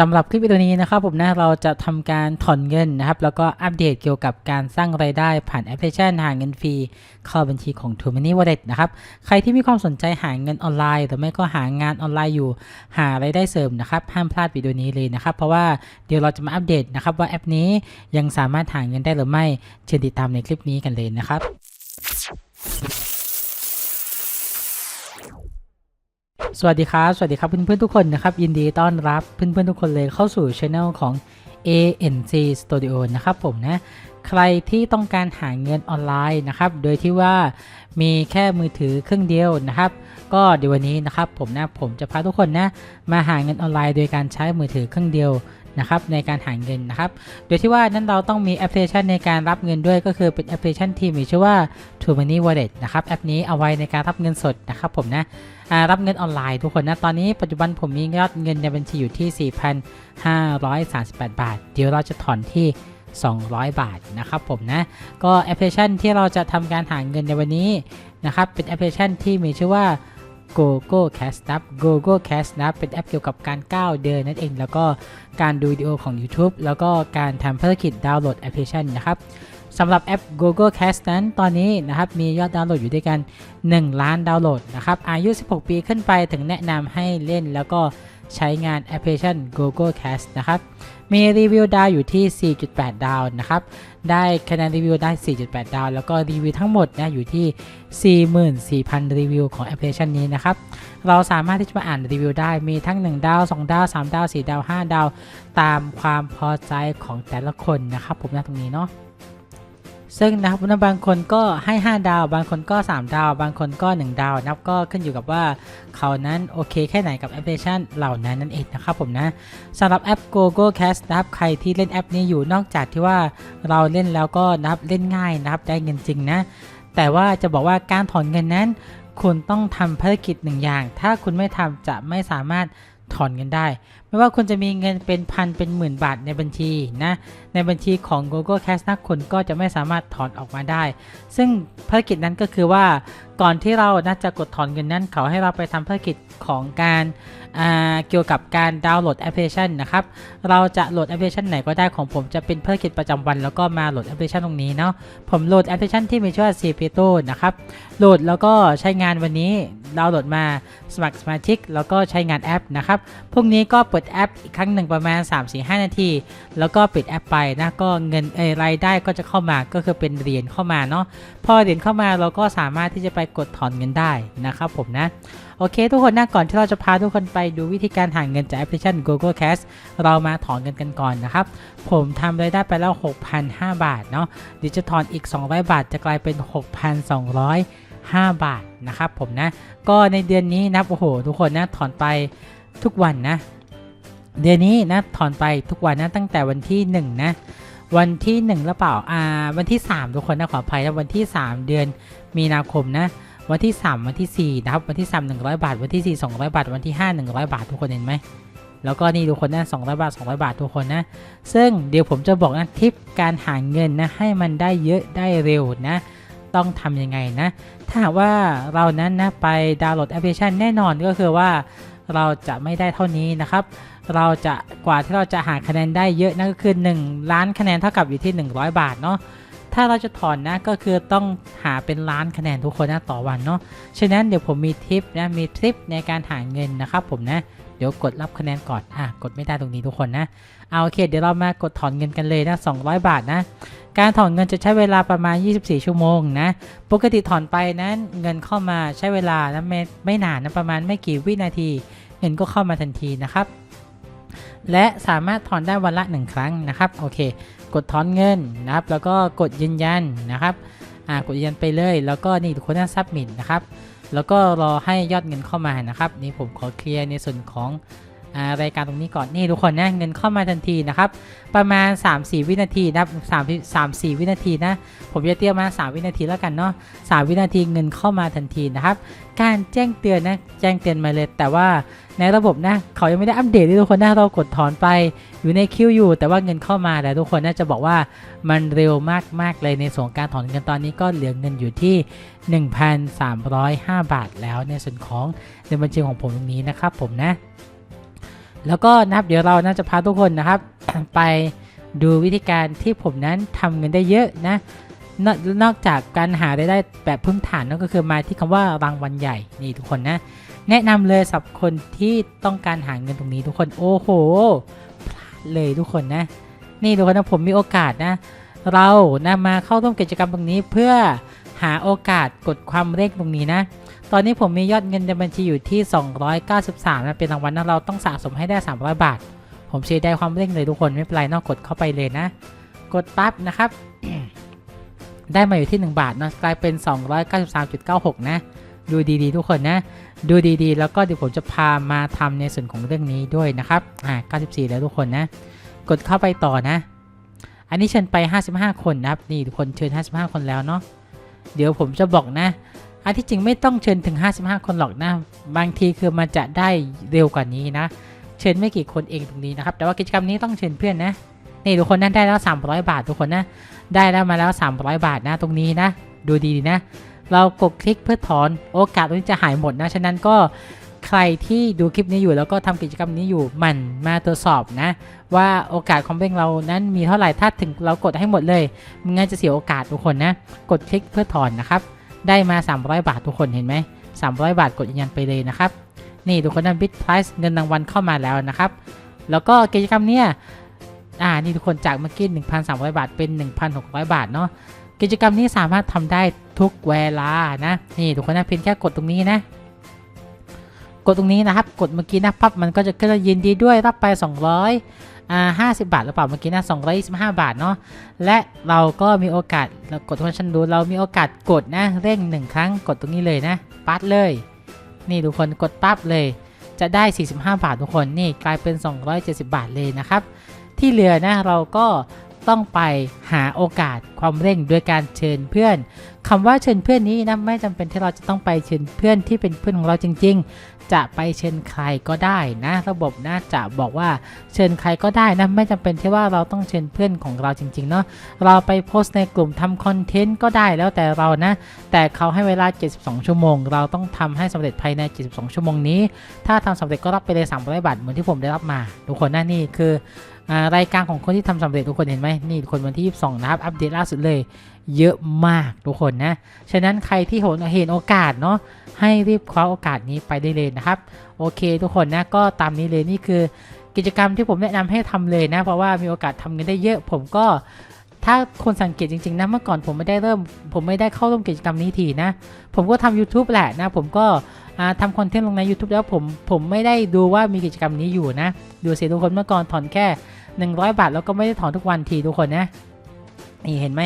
สำหรับคลิปวิดีโอนี้นะครับผมนะเราจะทำการถอนเงินนะครับ แล้วก็อัปเดตเกี่ยวกับการสร้างรายได้ผ่านแอปพลิเคชันหาเงินฟรีเข้าบัญชีของ t o m o n y Wallet นะครับ ใครที่มีความสนใจหาเงินออนไลน์ หรือไม่ก็หางานออนไลน์อยู่ หารายได้เสริมนะครับ ห้ามพลาดวิดีโอนี้เลยนะครับ เพราะว่าเดี๋ยวเราจะมาอัปเดตนะครับว่าแอปนี้ยังสามารถหาเงินได้หรือไม่เชิญติดตามในคลิปนี้กันเลยนะครับ สวัสดีครับ สวัสดีครับเพื่อนๆทุกคนนะครับ ยินดีต้อนรับเพื่อนๆทุกคนเลยเข้าสู่ช anel ของ ANC Studio นะครับผมนะ ใครที่ต้องการหาเงินออนไลน์นะครับ โดยที่ว่ามีแค่มือถือเครื่องเดียวนะครับ ก็เดี๋ยววันนี้นะครับผมนะผมจะพาทุกคนนะมาหาเงินออนไลน์โดยการใช้มือถือเครื่องเดียว นะครับในการหาเงินนะครับ โดยที่ว่านั้นเราต้องมีแอปพลิเคชันในการรับเงินด้วยก็คือเป็นแอปพลิเคชันที่มีชื่อว่า t o Money Wallet นะครับแอปนี้เอาไว้ในการรับเงินสดนะครับผมนะรับเงินออนไลน์ทุกคนนะ ตอนนี้ปัจจุบันผมมียอดเงินในบัญชีอยู่ที่ 4,538 บาท เดี๋ยวเราจะถอนที่ 200 บาทนะครับผมนะ ก็แอปพลิเคชันที่เราจะทำการหาเงินในวันนี้นะครับเป็นแอปพลิเคชันที่มีชื่อว่า GoGo Cash นะครับ GoGo Cash นะครับเป็นแอปเกี่ยวกับการก้าวเดินนั่นเอง แล้วก็การดูวิดีโอของ YouTube แล้วก็การทำภารกิจดาวน์โหลดแอปพลิเคชันนะครับสำหรับแอป GoGo Cash นั้นตอนนี้นะครับมียอดดาวน์โหลดอยู่ด้วยกัน 1 ล้านดาวน์โหลดนะครับอายุ 16 ปีขึ้นไปถึงแนะนำให้เล่นแล้วก็ใช้งานแอปพลิเคชัน GoGo Cash นะครับ มีรีวิวดาวอยู่ที่ 4.8 ดาวนะครับ ได้คะแนนรีวิวได้ 4.8 ดาว แล้วก็รีวิวทั้งหมดนะอยู่ที่ 44,000 รีวิวของแอปพลิเคชันนี้นะครับ เราสามารถที่จะมาอ่านรีวิวได้มีทั้ง 1 ดาว 2 ดาว 3 ดาว 4 ดาว 5 ดาว ตามความพอใจของแต่ละคนนะครับผมนะตรงนี้เนาะ ซึ่งนะครับบางคนก็ให้ 5 ดาว บางคนก็ 3 ดาว บางคนก็ 1 ดาวนะครับก็ขึ้นอยู่กับว่าเขานั้นโอเคแค่ไหนกับแอปพลิเคชันเหล่านั้นนั่นเองนะครับผมนะสำหรับแอป GoGo Cash นะครับใครที่เล่นแอปนี้อยู่นอกจากที่ว่าเราเล่นแล้วก็นะครับเล่นง่ายนะครับได้เงินจริงนะแต่ว่าจะบอกว่าการถอนเงินนั้น คุณต้องทำภารกิจหนึ่งอย่าง ถ้าคุณไม่ทำจะไม่สามารถ ถอนเงินได้ ไม่ว่าคุณจะมีเงินเป็นพันเป็นหมื่นบาทในบัญชีนะ ในบัญชีของ Google Cash นะคุณก็จะไม่สามารถถอนออกมาได้ ซึ่งภารกิจนั้นก็คือว่าก่อนที่เราน่าจะกดถอนเงินนั้นเขาให้เราไปทำภารกิจ ของการเกี่ยวกับการดาวน์โหลดแอปพลิเคชันนะครับ เราจะโหลดแอปพลิเคชันไหนก็ได้ของผมจะเป็นภารกิจประจำวัน แล้วก็มาโหลดแอปพลิเคชันตรงนี้เนาะ ผมโหลดแอปพลิเคชันที่มีชื่อว่า c p t o นะครับ โหลดแล้วก็ใช้งานวันนี้ ดาวน์โหลดมาสมัครสมาชิก แล้วก็ใช้งานแอปนะครับ พรุ่งนี้ก็เปิดแอปอีกครั้งหนึ่งประมาณ 3-4-5 นาที แล้วก็ปิดแอปไปนะ ก็เงินเอรายได้ก็จะเข้ามาก็คือเป็นเหรียญเข้ามาเนาะ พอเหรียญเข้ามาเราก็สามารถที่จะไปกดถอนเงินได้นะครับผมนะ โอเค ทุกคนนะก่อนที่เราจะพาทุกคนไปดูวิธีการหาเงินจากแอปพลิเคชัน Google Cash เรามาถอนเงินกันก่อนนะครับ ผมทำรายได้ไปแล้ว 6,005 บาทเนาะเดี๋ยวจะถอนอีก 200 บาทจะกลายเป็น 6,205 บาทนะครับผมนะ ก็ในเดือนนี้นะโอ้โห ทุกคนนะถอนไปทุกวันนะ เดือนนี้นะถอนไปทุกวันนะตั้งแต่วันที่ 1 นะวันที่1แล้วเปล่า อ่า วันที่ 3 ทุกคนนะขออภัยนะวันที่ 3 เดือนมีนาคมนะ วันที่ 3 วันที่ 4 นะครับ วันที่ 3 100 บาท วันที่ 4 200 บาท วันที่ 5 100 บาท ทุกคนเห็นไหม แล้วก็นี่ทุกคนนะ200 บาท 200 บาททุกคนนะ ซึ่งเดี๋ยวผมจะบอกนะทิปการหาเงินนะให้มันได้เยอะได้เร็วนะ ต้องทำยังไงนะ ถ้าหากว่าเรานั้นนะไปดาวน์โหลดแอปพลิเคชันแน่นอนก็คือว่าเราจะไม่ได้เท่านี้นะครับ เราจะกว่าที่เราจะหาคะแนนได้เยอะนั่นก็คือ 1 ล้านคะแนนเท่ากับอยู่ที่ 100 บาทเนาะ ถ้าเราจะถอนนะก็คือต้องหาเป็นล้านคะแนนทุกคนนะต่อวันเนาะ ฉะนั้นเดี๋ยวผมมีทิปนะมีทริปในการหาเงินนะครับผมนะ เดี๋ยวกดรับคะแนนก่อน อะ กดไม่ได้ตรงนี้ทุกคนนะ เอาโอเค เดี๋ยวเรามากดถอนเงินกันเลยนะ 200 บาทนะ การถอนเงินจะใช้เวลาประมาณ 24 ชั่วโมงนะ ปกติถอนไปนั้นเงินเข้ามาใช้เวลานะไม่ไม่นานนะประมาณไม่กี่วินาที เงินก็เข้ามาทันทีนะครับและสามารถถอนได้วันละ 1 ครั้งนะครับ โอเค กดถอนเงินนะครับ แล้วก็กดยืนยันนะครับอ่ากดยืนยันไปเลย แล้วก็นี่ทุกคนนะซับมินนะครับ แล้วก็รอให้ยอดเงินเข้ามานะครับ นี่ผมขอเคลียร์ในส่วนของ รายการตรงนี้ก่อนนี่ทุกคนนะเงินเข้ามาทันทีนะครับประมาณ 3-4 วินาทีนะครับ3 3 4 วินาทีนะผมจะเตรียมมา3วินาทีแล้วกันเนาะ3วินาทีเงินเข้ามาทันทีนะครับการแจ้งเตือนนะแจ้งเตือนมาเลยแต่ว่าในระบบนะเขายังไม่ได้อัปเดตที่ทุกคนนะเรากดถอนไปอยู่ในคิวอยู่ แต่ว่าเงินเข้ามาแต่ทุกคนน่าจะบอกว่ามันเร็วมากๆเลยในส่วนการถอนเงินตอนนี้ก็เหลือเงินอยู่ที่ 1,305 บาทแล้วในส่วนของในบัญชีของผมตรงนี้นะครับผมนะ แล้วก็นะครับเดี๋ยวเราน่าจะพาทุกคนนะครับ ไปดูวิธีการที่ผมนั้นทำเงินได้เยอะนะนอกนอกจากการหารายได้แบบพื้นฐานนั่นก็คือมาที่คำว่ารางวัลใหญ่นี่ทุกคนนะแนะนำเลยสำหรับคนที่ต้องการหาเงินตรงนี้ทุกคนโอ้โหพลาดเลยทุกคนนะ นี่ทุกคนนะผมมีโอกาสนะ เรานะมาเข้าร่วมกิจกรรมตรงนี้เพื่อหาโอกาสกดความเร่งตรงนี้นะ ตอนนี้ผมมียอดเงินในบัญชีอยู่ที่ 293นะเป็นรางวัลนะเราต้องสะสมให้ได้ 300 บาท ผมเชียร์ได้ความเร่งเลยทุกคนไม่เป็นไรนอกกดเข้าไปเลยนะ กดปั๊บนะครับ ได้มาอยู่ที่ 1 บาทนะกลายเป็น 293.96 นะ ดูดีๆ ทุกคนนะ ดูดีๆ แล้วก็เดี๋ยวผมจะพามาทำในส่วนของเรื่องนี้ด้วยนะครับอ่า94 แล้วทุกคนนะ กดเข้าไปต่อนะ อันนี้เชิญไป 55 คนนะครับนี่ทุกคนเชิญ 55 คนแล้วเนาะเดี๋ยวผมจะบอกนะ อันที่จริงไม่ต้องเชิญถึง 55 คนหรอกนะ บางทีคือมันจะได้เร็วกว่านี้นะ เชิญไม่กี่คนเองตรงนี้นะครับ แต่ว่ากิจกรรมนี้ต้องเชิญเพื่อนนะ นี่ทุกคนนั้นได้แล้ว 300 บาททุกคนนะ ได้แล้วมาแล้ว 300 บาทนะตรงนี้นะ ดูดีๆนะ เรากดคลิกเพื่อถอนโอกาสตรงนี้จะหายหมดนะ ฉะนั้นก็ใครที่ดูคลิปนี้อยู่แล้วก็ทำกิจกรรมนี้อยู่มันมาตรวจสอบนะ ว่าโอกาสของเบ้งเรานั้นมีเท่าไหร่ถ้าถึงเรากดให้หมดเลยไมันงั้นจะเสียโอกาสทุกคนนะ กดคลิกเพื่อถอนนะครับ ได้มา 300 บาททุกคนเห็นไหม 300 บาทกดยืนยันไปเลยนะครับ นี่ทุกคนนั้นบิตไพรส์เงินรางวัลเข้ามาแล้วนะครับ แล้วก็กิจกรรมเนี้ยอ่านี่ทุกคนจากเมื่อกี้ 1,300 บาทเป็น 1,600 บาทเนาะกิจกรรมนี้สามารถทำได้ทุกเวลานะนี่ทุกคนนะเพียงแค่กดตรงนี้นะ กดตรงนี้นะครับ กดเมื่อกี้นะปั๊บมันก็จะขึ้นยินดีด้วยรับไป 200 อ่า50 บาทหรือเปล่าเมื่อกี้นะ225 บาทเนาะและเราก็มีโอกาสเรากดทุกคนชันดูเรามีโอกาสกดนะเร่งหนึ่งครั้งกดตรงนี้เลยนะปั๊บเลย นี่ทุกคนกดปั๊บเลย จะได้ 45 บาททุกคนนี่กลายเป็น 270 บาทเลยนะครับ ที่เหลือนะเราก็ต้องไปหาโอกาสความเร่งด้วยการเชิญเพื่อนคำว่าเชิญเพื่อนนี้นะไม่จำเป็นที่เราจะต้องไปเชิญเพื่อนที่เป็นเพื่อนของเราจริง ๆ จะไปเชิญใครก็ได้นะ ระบบนะจะบอกว่าเชิญใครก็ได้นะไม่จำเป็นที่ว่าเราต้องเชิญเพื่อนของเราจริงๆเนาะเราไปโพสต์ในกลุ่มทำคอนเทนต์ก็ได้แล้วแต่เรานะ แต่เขาให้เวลา 72 ชั่วโมง เราต้องทำให้สำเร็จภายใน 72 ชั่วโมงนี้ ถ้าทำสำเร็จก็รับไปเลย300บาทเหมือนที่ผมได้รับมาทุกคนนะนี่คือรายการของคนที่ทำสำเร็จทุกคนเห็นไหมนี่คนวันที่22นะครับ อัปเดตล่าสุดเลย เยอะมากทุกคนนะ ฉะนั้นใครที่เห็นโอกาสเนาะให้รีบคว้าโอกาสนี้ไปได้เลยนะครับ โอเคทุกคนนะก็ตามนี้เลยนี่คือกิจกรรมที่ผมแนะนำให้ทำเลยนะ เพราะว่ามีโอกาสทำเงินได้เยอะ ผมก็ถ้าคนสังเกตจริงๆนะเมื่อก่อนผมไม่ได้เริ่ม ผมไม่ได้เข้าร่วมกิจกรรมนี้ทีนะ ผมก็ทำ YouTube แหละนะ ผมก็ทำคอนเทนต์ลงใน YouTube แล้วผมผมไม่ได้ดูว่ามีกิจกรรมนี้อยู่นะ ดูเสิทุกคนเมื่อก่อนถอนแค่ 100 บาท แล้วก็ไม่ได้ถอนทุกวันทีทุกคนนะ นี่เห็นไหม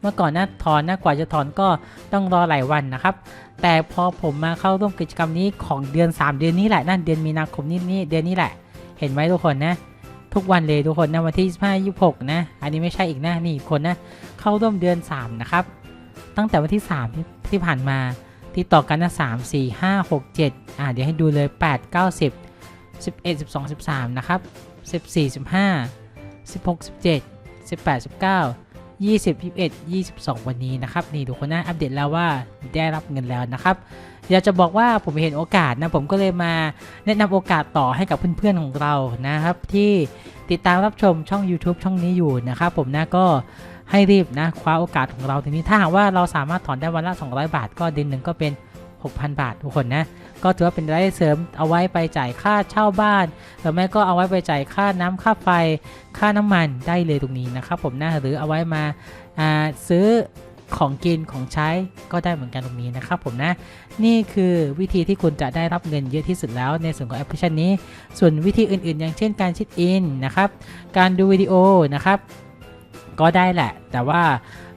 เมื่อก่อนนะถอนนะกว่าจะถอนก็ต้องรอหลายวันนะครับ แต่พอผมมาเข้าร่วมกิจกรรมนี้ของเดือน 3 เดือนนี้แหละนั่นเดือนมีนาคมนี้นี่เดือนนี้แหละ เห็นไหมทุกคนนะทุกวันเลยทุกคนนะวันที่ 25 26 นะ อันนี้ไม่ใช่อีกนะนี่คนนะเข้าร่วมเดือน 3 นะครับ ตั้งแต่วันที่ 3 ที่ที่ผ่านมาที่ต่อกันนะ 3 4 5 6 7 อ่าเดี๋ยวให้ดูเลย 8 9 10 11 12 13 นะครับ 14 15 16 17 18 19 20 21 22 วันนี้นะครับนี่ทุกคนนะอัปเดตแล้วว่าได้รับเงินแล้วนะครับอยากจะบอกว่าผมเห็นโอกาสนะผมก็เลยมาแนะนำโอกาสต่อให้กับเพื่อนๆของเรานะครับ ที่ติดตามรับชมช่อง YouTube ช่องนี้อยู่นะครับผมนะก็ให้รีบนะคว้าโอกาสของเราทีนี้ถ้าหากว่าเราสามารถถอนได้วันละ 200 บาท ก็เดือนหนึ่งก็เป็น 6,000 บาททุกคนนะ ก็ถือว่าเป็นรายได้เสริมเอาไว้ไปจ่ายค่าเช่าบ้านหรือไม่ก็เอาไว้ไปจ่ายค่าน้ำค่าไฟ ค่าน้ำมันได้เลยตรงนี้นะครับผมนะหรือเอาไว้มาาซื้อของกินของใช้ก็ได้เหมือนกันตรงนี้นะครับผมนะ นี่คือวิธีที่คุณจะได้รับเงินเยอะที่สุดแล้วในส่วนของแอปพลิเคชันนี้ ส่วนวิธีอื่นๆ อย่างเช่นการชิดอินนะครับ การดูวิดีโอนะครับ ก็ได้แหละ แต่ว่า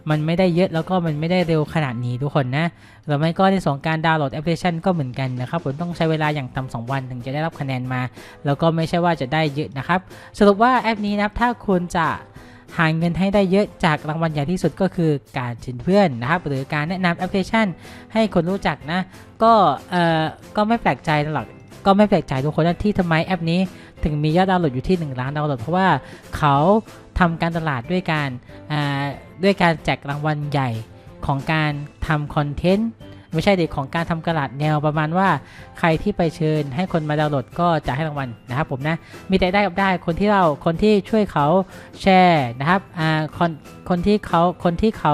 มันไม่ได้เยอะแล้วก็มันไม่ได้เร็วขนาดนี้ทุกคนนะหรือไม่ก็ในส่วนการดาวน์โหลดแอปพลิเคชันก็เหมือนกันนะครับผมต้องใช้เวลาอย่างต่ำสองวันถึงจะได้รับคะแนนมา แล้วก็ไม่ใช่ว่าจะได้เยอะนะครับ สรุปว่าแอปนี้นะครับถ้าคุณจะหาเงินให้ได้เยอะจากรางวัลใหญ่ที่สุดก็คือการชิญเพื่อนนะครับหรือการแนะนำแอปพลิเคชัน ให้คนรู้จักนะ ก็เอ่อก็ไม่แปลกใจหรอกก็ไม่แปลกใจทุกคนที่ทำไมแอปนี้ ถึงมียอดดาวน์โหลดอยู่ที่ 1 ล้านดาวน์โหลดเพราะว่าเขา ทำการตลาดด้วยการด้วยการแจกรางวัลใหญ่ของการทำคอนเทนต์ไม่ใช่เด็กของการทำกระดาษแนวประมาณว่าใครที่ไปเชิญให้คนมาดาวน์โหลดก็จะให้รางวัลนะครับผมนะมีแต่ได้กับได้คนที่เราคนที่ช่วยเขาแชร์นะครับอ่าคนคนที่เขาคนที่เขา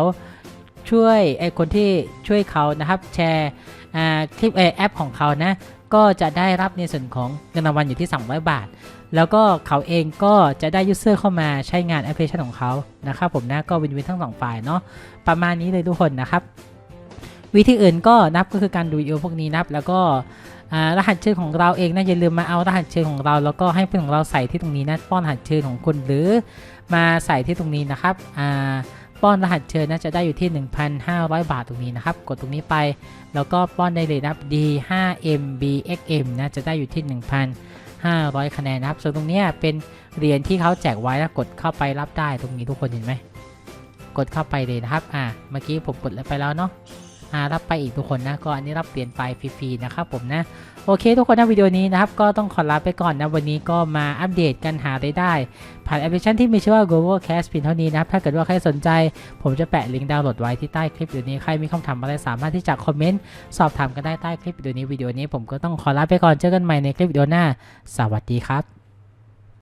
ช่วยไอคนที่ช่วยเขานะครับแชร์อ่าคลิปเออแอปของเขานะ ก็จะได้รับในส่วนของเงินรางวัลอยู่ที่ 300 บาท แล้วก็เขาเองก็จะได้ยูเซอร์เข้ามาใช้งานแอปพลิเคชันของเขานะครับผมนะก็วินวินทั้งสองฝ่ายเนาะประมาณนี้เลยทุกคนนะครับวิธีอื่นก็นับก็คือการดูวิดีโอพวกนี้นับ แล้วก็รหัสเชิญของเราเองนะอย่าลืมมาเอารหัสเชิญของเรา แล้วก็ให้เพื่อนของเราใส่ที่ตรงนี้นะป้อนรหัสเชิญของคุณหรือมาใส่ที่ตรงนี้นะครับอ่า ป้อนรหัสเชิญนะจะได้อยู่ที่ 1,500 บาทตรงนี้นะครับ กดตรงนี้ไป แล้วก็ป้อนได้เลยนะครับ D5MBXM นะจะได้อยู่ที่ 1,500 คะแนนนะครับ ส่วนตรงนี้เป็นเหรียญที่เขาแจกไว้นะกดเข้าไปรับได้ตรงนี้ทุกคนเห็นไหม กดเข้าไปเลยนะครับ อ่า เมื่อกี้ผมกดไปแล้วเนาะ รับไปอีกทุกคนนะก็อันนี้รับเปลี่ยนไปฟรีๆนะครับผมนะโอเค ทุกคนนะวิดีโอนี้นะครับก็ต้องขอลาไปก่อนนะวันนี้ก็มาอัปเดตกันหารายได้ ผ่านแอปพลิเคชันที่มีชื่อว่า Global Cash เพียงเท่านี้นะครับถ้าเกิดว่าใครสนใจ ผมจะแปะลิงก์ดาวน์โหลดไว้ที่ใต้คลิปวิดีโอนี้ใครมีคำถามอะไรสามารถที่จะคอมเมนต์สอบถามกันได้ใต้คลิปวิดีโอนี้วิดีโอนี้ผมก็ต้องขอลาไปก่อนเจอกันใหม่ในคลิปวิดีโอหน้า สวัสดีครับ